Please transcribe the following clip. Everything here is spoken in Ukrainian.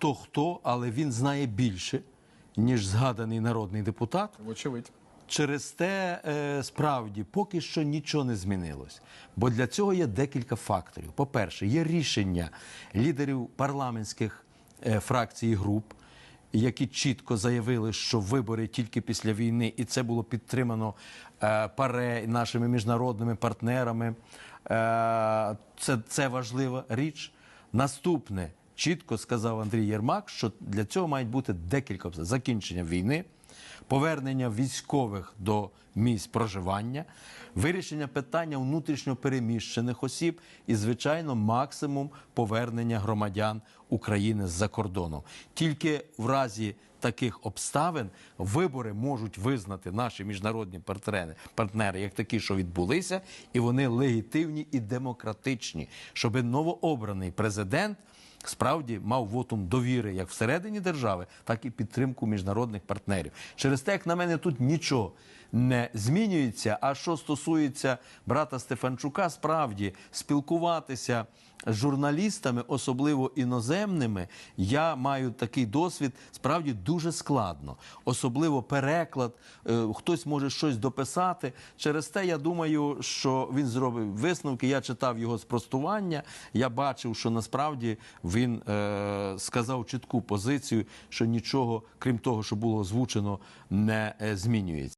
хто хто, але він знає більше, ніж згаданий народний депутат. Вочевидь. Через те е, справді поки що нічого не змінилось. Бо для цього є декілька факторів. По-перше, є рішення лідерів парламентських е, фракцій і груп, які чітко заявили, що вибори тільки після війни, і це було підтримано е, ПАРЕ нашими міжнародними партнерами. Це, це важлива річ. Наступне чітко сказав Андрій Єрмак, що для цього мають бути декілька закінчення війни повернення військових до місць проживання, вирішення питання внутрішньо переміщених осіб і, звичайно, максимум повернення громадян України з-за кордону. Тільки в разі таких обставин вибори можуть визнати наші міжнародні партнери, партнери як такі, що відбулися, і вони легітимні і демократичні, щоб новообраний президент справді мав вотум довіри як всередині держави, так і підтримку міжнародних партнерів. Через те, як на мене, тут нічого не змінюється. А що стосується брата Стефанчука, справді спілкуватися з журналістами, особливо іноземними, я маю такий досвід, справді дуже складно. Особливо переклад, е, хтось може щось дописати. Через те я думаю, що він зробив висновки. Я читав його спростування. Я бачив, що насправді він е, сказав чітку позицію, що нічого, крім того, що було озвучено, не е, змінюється.